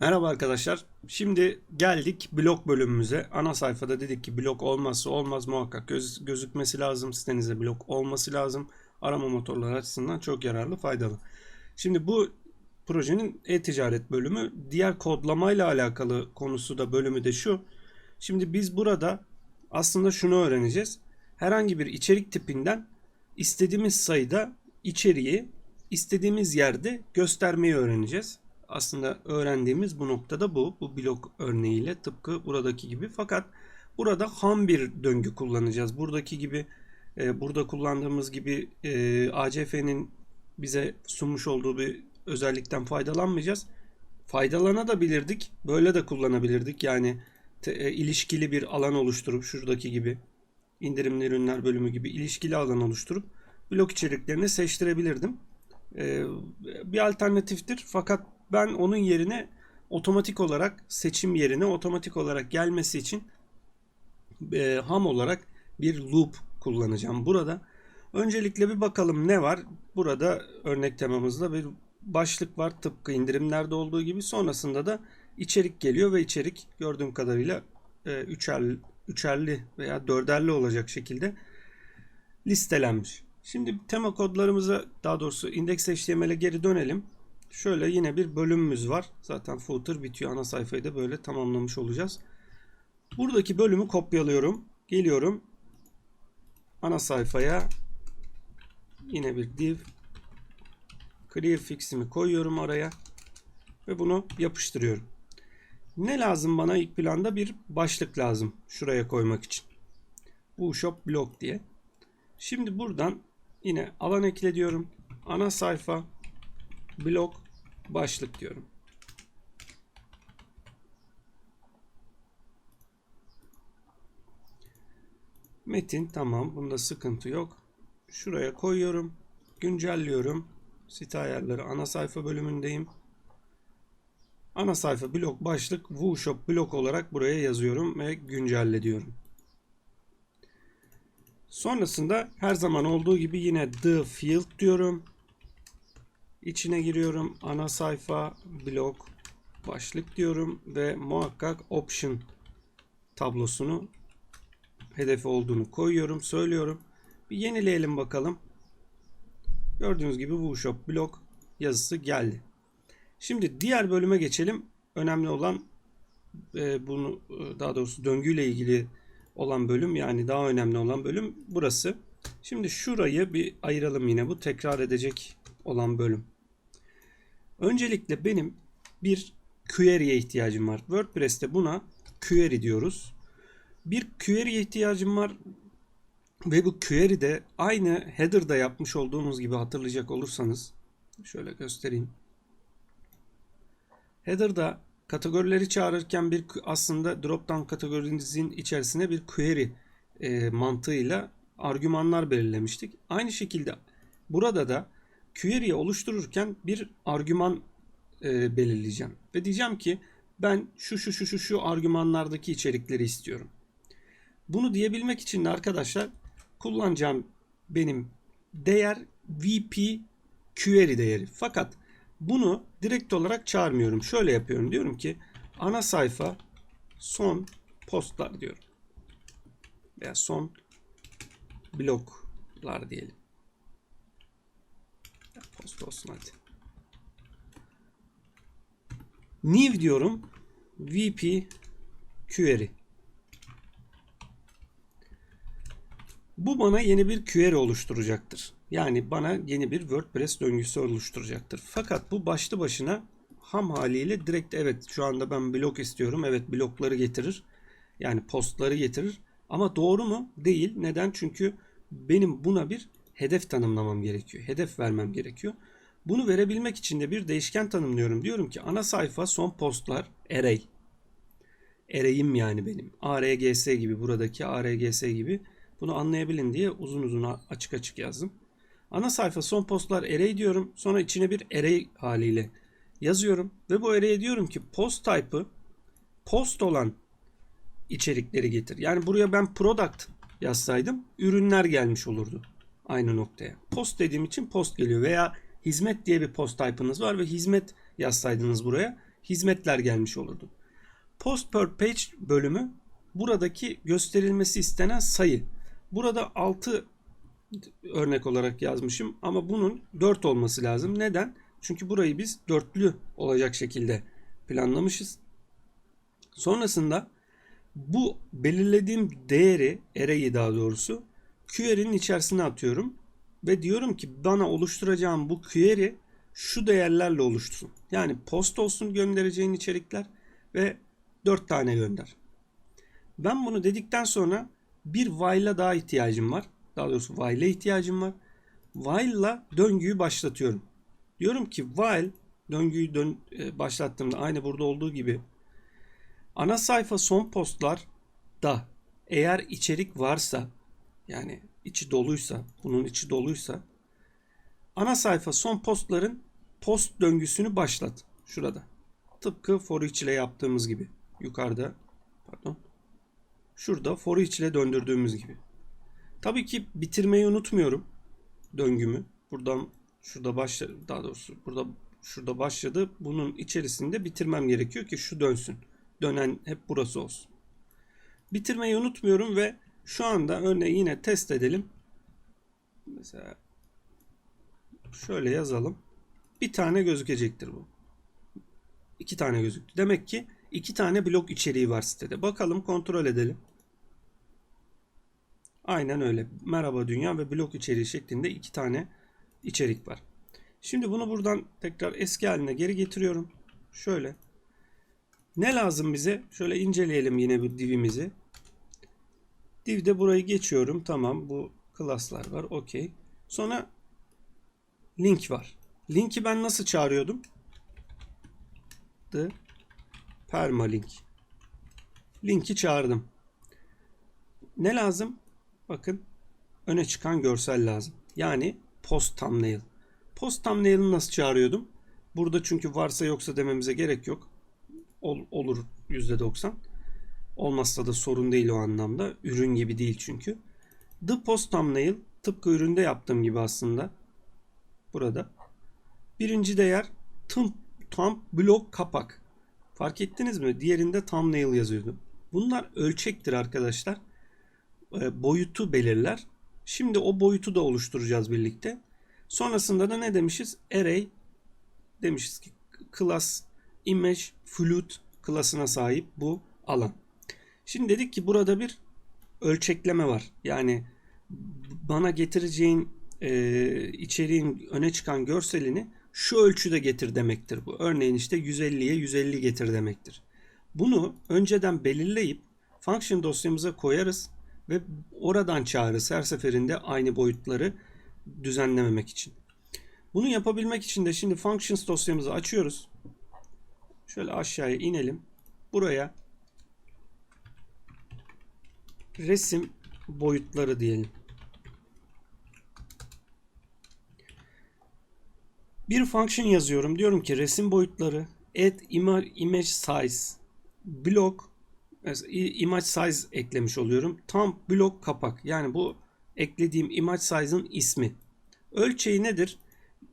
Merhaba arkadaşlar. Şimdi geldik blog bölümümüze. Ana sayfada dedik ki blog olmazsa olmaz muhakkak göz, gözükmesi lazım. Sitenizde blog olması lazım. Arama motorları açısından çok yararlı, faydalı. Şimdi bu projenin e-ticaret bölümü. Diğer kodlamayla alakalı konusu da bölümü de şu. Şimdi biz burada aslında şunu öğreneceğiz. Herhangi bir içerik tipinden istediğimiz sayıda içeriği istediğimiz yerde göstermeyi öğreneceğiz. Aslında öğrendiğimiz bu noktada bu. Bu blok örneğiyle tıpkı buradaki gibi. Fakat burada ham bir döngü kullanacağız. Buradaki gibi e, burada kullandığımız gibi e, ACF'nin bize sunmuş olduğu bir özellikten faydalanmayacağız. Faydalanabilirdik. Böyle de kullanabilirdik. Yani te- e, ilişkili bir alan oluşturup şuradaki gibi indirimli ürünler bölümü gibi ilişkili alan oluşturup blok içeriklerini seçtirebilirdim. Ee, bir alternatiftir fakat ben onun yerine otomatik olarak seçim yerine otomatik olarak gelmesi için e, ham olarak bir loop kullanacağım burada. Öncelikle bir bakalım ne var. Burada örnek temamızda bir başlık var tıpkı indirimlerde olduğu gibi. Sonrasında da içerik geliyor ve içerik gördüğüm kadarıyla e, üçer, üçerli veya dörderli olacak şekilde listelenmiş. Şimdi tema kodlarımıza daha doğrusu index HTML'e geri dönelim. Şöyle yine bir bölümümüz var. Zaten footer bitiyor. Ana sayfayı da böyle tamamlamış olacağız. Buradaki bölümü kopyalıyorum. Geliyorum. Ana sayfaya yine bir div clear fix'imi koyuyorum araya ve bunu yapıştırıyorum. Ne lazım bana ilk planda bir başlık lazım şuraya koymak için. Bu shop blog diye. Şimdi buradan yine alan ekle diyorum. Ana sayfa blog başlık diyorum. Metin tamam. Bunda sıkıntı yok. Şuraya koyuyorum. Güncelliyorum. Site ayarları ana sayfa bölümündeyim. Ana sayfa blok başlık Wooshop blok olarak buraya yazıyorum ve güncelle diyorum. Sonrasında her zaman olduğu gibi yine the field diyorum. İçine giriyorum. Ana sayfa blok başlık diyorum ve muhakkak option tablosunu hedefi olduğunu koyuyorum, söylüyorum. Bir yenileyelim bakalım. Gördüğünüz gibi Wooshop blok yazısı geldi. Şimdi diğer bölüme geçelim. Önemli olan e, bunu e, daha doğrusu döngüyle ilgili olan bölüm yani daha önemli olan bölüm burası. Şimdi şurayı bir ayıralım yine bu tekrar edecek olan bölüm. Öncelikle benim bir query'e ihtiyacım var. WordPress'te buna query diyoruz. Bir query'e ihtiyacım var ve bu query de aynı header'da yapmış olduğumuz gibi hatırlayacak olursanız şöyle göstereyim. Header'da kategorileri çağırırken bir aslında drop-down kategorinizin içerisine bir query e, mantığıyla argümanlar belirlemiştik. Aynı şekilde burada da query'i oluştururken bir argüman e, belirleyeceğim. Ve diyeceğim ki ben şu şu şu şu şu argümanlardaki içerikleri istiyorum. Bunu diyebilmek için de arkadaşlar kullanacağım benim değer VP query değeri. Fakat bunu direkt olarak çağırmıyorum. Şöyle yapıyorum. Diyorum ki ana sayfa son postlar diyorum. Veya son bloklar diyelim. Post olsun hadi. New diyorum. VP query. Bu bana yeni bir query oluşturacaktır. Yani bana yeni bir WordPress döngüsü oluşturacaktır. Fakat bu başlı başına ham haliyle direkt evet şu anda ben blok istiyorum. Evet blokları getirir. Yani postları getirir. Ama doğru mu? Değil. Neden? Çünkü benim buna bir hedef tanımlamam gerekiyor. Hedef vermem gerekiyor. Bunu verebilmek için de bir değişken tanımlıyorum. Diyorum ki ana sayfa son postlar array. Array'im yani benim. ARGS gibi buradaki ARGS gibi bunu anlayabilin diye uzun uzun açık açık yazdım. Ana sayfa son postlar array diyorum. Sonra içine bir array haliyle yazıyorum. Ve bu array'e diyorum ki post type'ı post olan içerikleri getir. Yani buraya ben product yazsaydım ürünler gelmiş olurdu aynı noktaya. Post dediğim için post geliyor veya hizmet diye bir post type'ınız var ve hizmet yazsaydınız buraya hizmetler gelmiş olurdu. Post per page bölümü buradaki gösterilmesi istenen sayı. Burada 6 örnek olarak yazmışım ama bunun 4 olması lazım. Neden? Çünkü burayı biz dörtlü olacak şekilde planlamışız. Sonrasında bu belirlediğim değeri, array'i daha doğrusu query'nin içerisine atıyorum ve diyorum ki bana oluşturacağım bu query şu değerlerle oluşsun. Yani post olsun göndereceğin içerikler ve 4 tane gönder. Ben bunu dedikten sonra bir while'a daha ihtiyacım var. Daha doğrusu while'e ihtiyacım var. While'la döngüyü başlatıyorum. Diyorum ki while döngüyü dön, e, başlattığımda aynı burada olduğu gibi ana sayfa son postlar da eğer içerik varsa yani içi doluysa bunun içi doluysa ana sayfa son postların post döngüsünü başlat şurada. Tıpkı for each ile yaptığımız gibi. Yukarıda pardon. Şurada for each ile döndürdüğümüz gibi. Tabii ki bitirmeyi unutmuyorum döngümü. Buradan şurada başladı daha doğrusu burada şurada başladı. Bunun içerisinde bitirmem gerekiyor ki şu dönsün. Dönen hep burası olsun. Bitirmeyi unutmuyorum ve şu anda örneğin yine test edelim. Mesela şöyle yazalım. Bir tane gözükecektir bu. İki tane gözüktü. Demek ki iki tane blok içeriği var sitede. Bakalım kontrol edelim. Aynen öyle. Merhaba dünya ve blok içeriği şeklinde iki tane içerik var. Şimdi bunu buradan tekrar eski haline geri getiriyorum. Şöyle. Ne lazım bize? Şöyle inceleyelim yine bu divimizi. Div'de burayı geçiyorum. Tamam bu klaslar var. Okey. Sonra link var. Linki ben nasıl çağırıyordum? The permalink. Linki çağırdım. Ne lazım? Bakın öne çıkan görsel lazım. Yani post thumbnail. Post thumbnail'ı nasıl çağırıyordum? Burada çünkü varsa yoksa dememize gerek yok. Ol, olur %90. Olmazsa da sorun değil o anlamda. Ürün gibi değil çünkü. The post thumbnail tıpkı üründe yaptığım gibi aslında. Burada. Birinci değer tam, tam blok kapak. Fark ettiniz mi? Diğerinde thumbnail yazıyordu. Bunlar ölçektir arkadaşlar. E, boyutu belirler. Şimdi o boyutu da oluşturacağız birlikte. Sonrasında da ne demişiz? Array demişiz ki class image flute klasına sahip bu alan. Şimdi dedik ki burada bir ölçekleme var. Yani bana getireceğin e, içeriğin öne çıkan görselini şu ölçüde getir demektir bu. Örneğin işte 150'ye 150 getir demektir. Bunu önceden belirleyip function dosyamıza koyarız ve oradan çağırırız her seferinde aynı boyutları düzenlememek için. Bunu yapabilmek için de şimdi functions dosyamızı açıyoruz. Şöyle aşağıya inelim. Buraya resim boyutları diyelim. Bir function yazıyorum. Diyorum ki resim boyutları add image size block image size eklemiş oluyorum. Tam blok kapak. Yani bu eklediğim image size'ın ismi. Ölçeği nedir?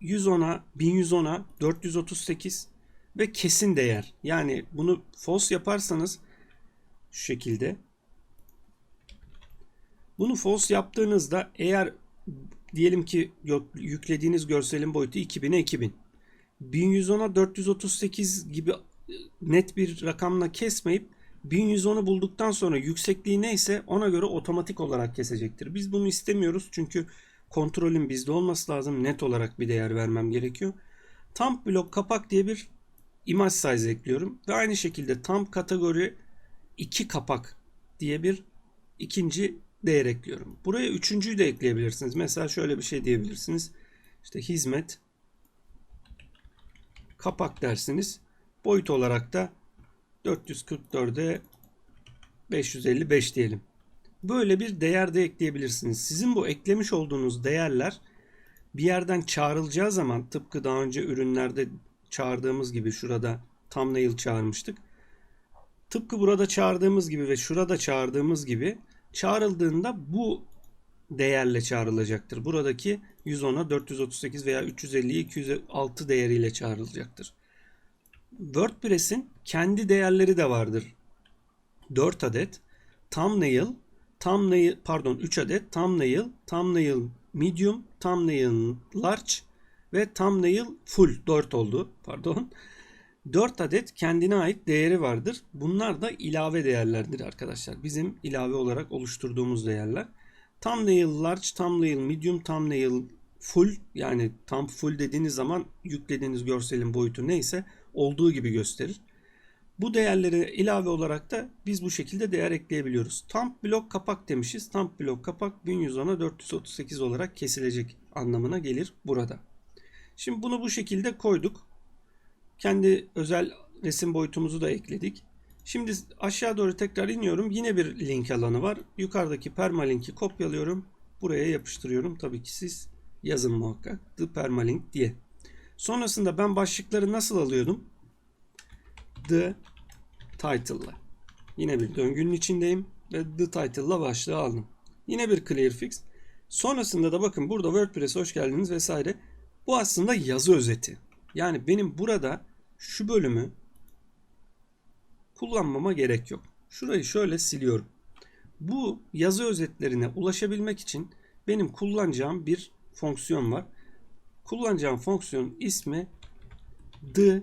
110'a, 1110'a, 438 ve kesin değer. Yani bunu false yaparsanız şu şekilde bunu false yaptığınızda eğer diyelim ki yüklediğiniz görselin boyutu 2000'e 2000. 1110'a 438 gibi net bir rakamla kesmeyip 1110'u bulduktan sonra yüksekliği neyse ona göre otomatik olarak kesecektir. Biz bunu istemiyoruz çünkü kontrolün bizde olması lazım. Net olarak bir değer vermem gerekiyor. Tam blok kapak diye bir image size ekliyorum. Ve aynı şekilde tam kategori 2 kapak diye bir ikinci değer ekliyorum. Buraya üçüncüyü de ekleyebilirsiniz. Mesela şöyle bir şey diyebilirsiniz. İşte hizmet kapak dersiniz. Boyut olarak da 444'e 555 diyelim. Böyle bir değer de ekleyebilirsiniz. Sizin bu eklemiş olduğunuz değerler bir yerden çağrılacağı zaman tıpkı daha önce ürünlerde çağırdığımız gibi şurada thumbnail çağırmıştık. Tıpkı burada çağırdığımız gibi ve şurada çağırdığımız gibi çağrıldığında bu değerle çağrılacaktır. Buradaki 110'a 438 veya 350'ye 206 değeriyle çağrılacaktır. WordPress'in kendi değerleri de vardır. 4 adet thumbnail, thumbnail pardon 3 adet thumbnail, thumbnail medium, thumbnail large ve thumbnail full 4 oldu pardon. 4 adet kendine ait değeri vardır. Bunlar da ilave değerlerdir arkadaşlar. Bizim ilave olarak oluşturduğumuz değerler. Thumbnail large, thumbnail medium, thumbnail full yani tam full dediğiniz zaman yüklediğiniz görselin boyutu neyse olduğu gibi gösterir. Bu değerleri ilave olarak da biz bu şekilde değer ekleyebiliyoruz. Thumb blok kapak demişiz. Thumb blok kapak 1110'a 438 olarak kesilecek anlamına gelir burada. Şimdi bunu bu şekilde koyduk. Kendi özel resim boyutumuzu da ekledik. Şimdi aşağı doğru tekrar iniyorum. Yine bir link alanı var. Yukarıdaki permalinki kopyalıyorum. Buraya yapıştırıyorum. Tabii ki siz yazın muhakkak. The permalink diye. Sonrasında ben başlıkları nasıl alıyordum? The title'la. Yine bir döngünün içindeyim ve the title'la başlığı aldım. Yine bir clear fix. Sonrasında da bakın burada WordPress'e hoş geldiniz vesaire. Bu aslında yazı özeti. Yani benim burada şu bölümü kullanmama gerek yok. Şurayı şöyle siliyorum. Bu yazı özetlerine ulaşabilmek için benim kullanacağım bir fonksiyon var. Kullanacağım fonksiyonun ismi the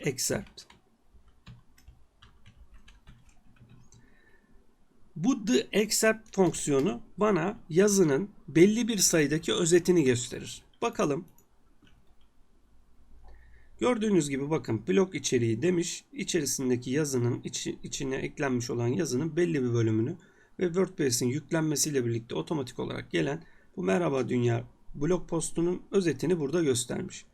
excerpt. Bu the excerpt fonksiyonu bana yazının belli bir sayıdaki özetini gösterir. Bakalım. Gördüğünüz gibi bakın blok içeriği demiş. İçerisindeki yazının içi, içine eklenmiş olan yazının belli bir bölümünü ve WordPress'in yüklenmesiyle birlikte otomatik olarak gelen bu merhaba dünya blog postunun özetini burada göstermiş.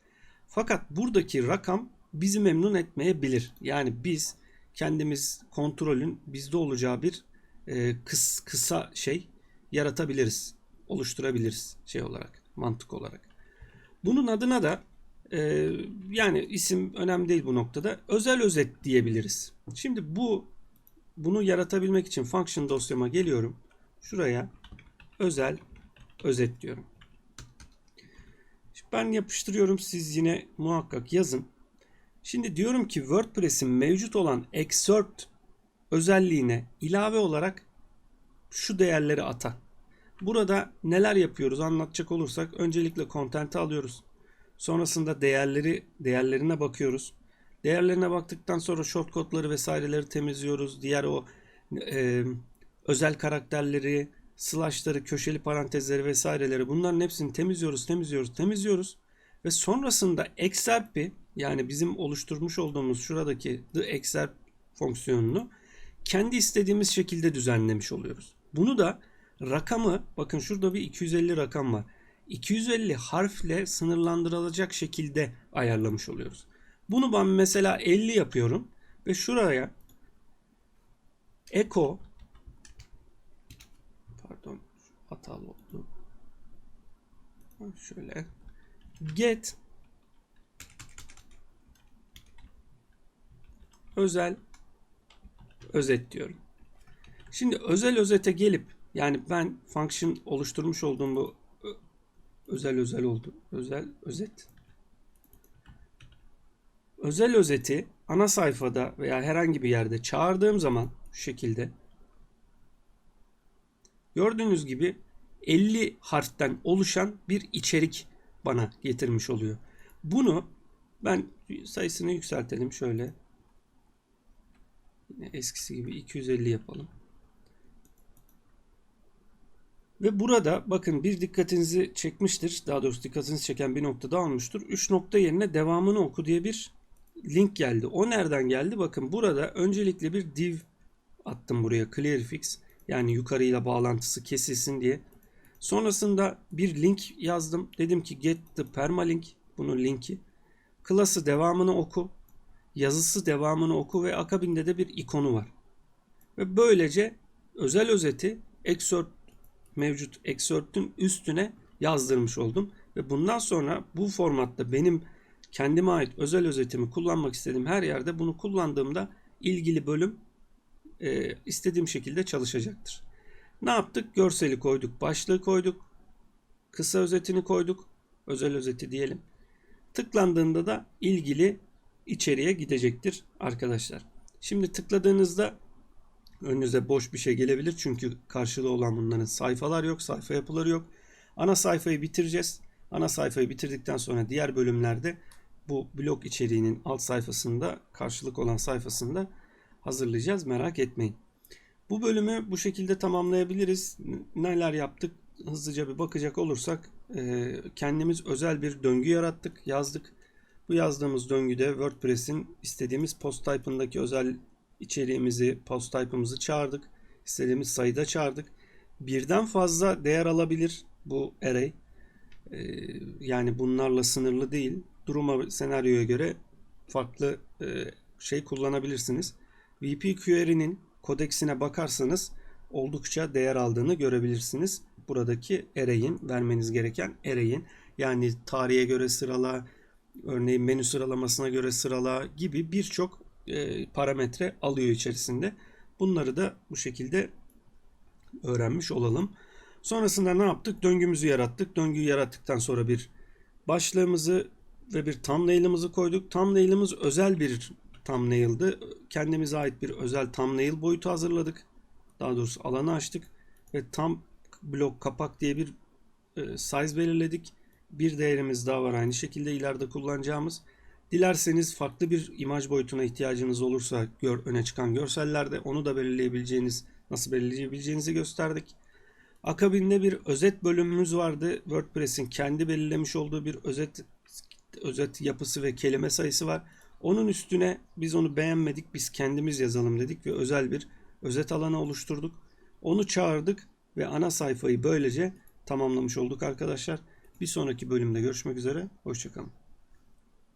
Fakat buradaki rakam bizi memnun etmeyebilir. Yani biz kendimiz kontrolün bizde olacağı bir e, kıs, kısa şey yaratabiliriz. Oluşturabiliriz şey olarak, mantık olarak. Bunun adına da e, yani isim önemli değil bu noktada. Özel özet diyebiliriz. Şimdi bu bunu yaratabilmek için function dosyama geliyorum. Şuraya özel özet diyorum. Şimdi ben yapıştırıyorum. Siz yine muhakkak yazın. Şimdi diyorum ki WordPress'in mevcut olan excerpt özelliğine ilave olarak şu değerleri ata. Burada neler yapıyoruz anlatacak olursak öncelikle content'i alıyoruz. Sonrasında değerleri değerlerine bakıyoruz. Değerlerine baktıktan sonra shortcode'ları vesaireleri temizliyoruz. Diğer o e, özel karakterleri, slash'ları, köşeli parantezleri vesaireleri bunların hepsini temizliyoruz, temizliyoruz, temizliyoruz. Ve sonrasında excerpt'i yani bizim oluşturmuş olduğumuz şuradaki the excerpt fonksiyonunu kendi istediğimiz şekilde düzenlemiş oluyoruz. Bunu da rakamı bakın şurada bir 250 rakam var. 250 harfle sınırlandırılacak şekilde ayarlamış oluyoruz. Bunu ben mesela 50 yapıyorum ve şuraya echo pardon hatalı oldu. Şöyle get özel özet diyorum. Şimdi özel özete gelip yani ben function oluşturmuş olduğum bu özel özel oldu. Özel özet. Özel özeti ana sayfada veya herhangi bir yerde çağırdığım zaman şu şekilde gördüğünüz gibi 50 harften oluşan bir içerik bana getirmiş oluyor. Bunu ben sayısını yükseltelim şöyle. Yine eskisi gibi 250 yapalım. Ve burada bakın bir dikkatinizi çekmiştir. Daha doğrusu dikkatinizi çeken bir nokta daha olmuştur. 3 nokta yerine devamını oku diye bir link geldi. O nereden geldi? Bakın burada öncelikle bir div attım buraya. Clearfix. Yani yukarıyla bağlantısı kesilsin diye. Sonrasında bir link yazdım. Dedim ki get the permalink. Bunun linki. Klası devamını oku. Yazısı devamını oku ve akabinde de bir ikonu var. Ve böylece özel özeti excerpt mevcut excerpt'ün üstüne yazdırmış oldum. Ve bundan sonra bu formatta benim kendime ait özel özetimi kullanmak istediğim her yerde bunu kullandığımda ilgili bölüm e, istediğim şekilde çalışacaktır. Ne yaptık? Görseli koyduk, başlığı koyduk, kısa özetini koyduk, özel özeti diyelim. Tıklandığında da ilgili içeriye gidecektir arkadaşlar. Şimdi tıkladığınızda önünüze boş bir şey gelebilir. Çünkü karşılığı olan bunların sayfalar yok, sayfa yapıları yok. Ana sayfayı bitireceğiz. Ana sayfayı bitirdikten sonra diğer bölümlerde bu blog içeriğinin alt sayfasında karşılık olan sayfasında hazırlayacağız. Merak etmeyin. Bu bölümü bu şekilde tamamlayabiliriz. Neler yaptık? Hızlıca bir bakacak olursak e, kendimiz özel bir döngü yarattık, yazdık. Bu yazdığımız döngüde WordPress'in istediğimiz post type'ındaki özel içeriğimizi, post type'ımızı çağırdık. İstediğimiz sayıda çağırdık. Birden fazla değer alabilir bu array. E, yani bunlarla sınırlı değil. Duruma, senaryoya göre farklı e, şey kullanabilirsiniz. VP Query'nin kodeksine bakarsanız oldukça değer aldığını görebilirsiniz. Buradaki array'in vermeniz gereken array'in yani tarihe göre sırala, örneğin menü sıralamasına göre sırala gibi birçok e, parametre alıyor içerisinde. Bunları da bu şekilde öğrenmiş olalım. Sonrasında ne yaptık? Döngümüzü yarattık. Döngüyü yarattıktan sonra bir başlığımızı ve bir thumbnail'ımızı koyduk. Thumbnail'ımız özel bir thumbnail'dı. Kendimize ait bir özel thumbnail boyutu hazırladık. Daha doğrusu alanı açtık ve tam blok kapak diye bir e, size belirledik. Bir değerimiz daha var aynı şekilde ileride kullanacağımız. Dilerseniz farklı bir imaj boyutuna ihtiyacınız olursa gör, öne çıkan görsellerde onu da belirleyebileceğiniz, nasıl belirleyebileceğinizi gösterdik. Akabinde bir özet bölümümüz vardı. WordPress'in kendi belirlemiş olduğu bir özet özet yapısı ve kelime sayısı var. Onun üstüne biz onu beğenmedik, biz kendimiz yazalım dedik ve özel bir özet alanı oluşturduk. Onu çağırdık ve ana sayfayı böylece tamamlamış olduk arkadaşlar. Bir sonraki bölümde görüşmek üzere. Hoşçakalın.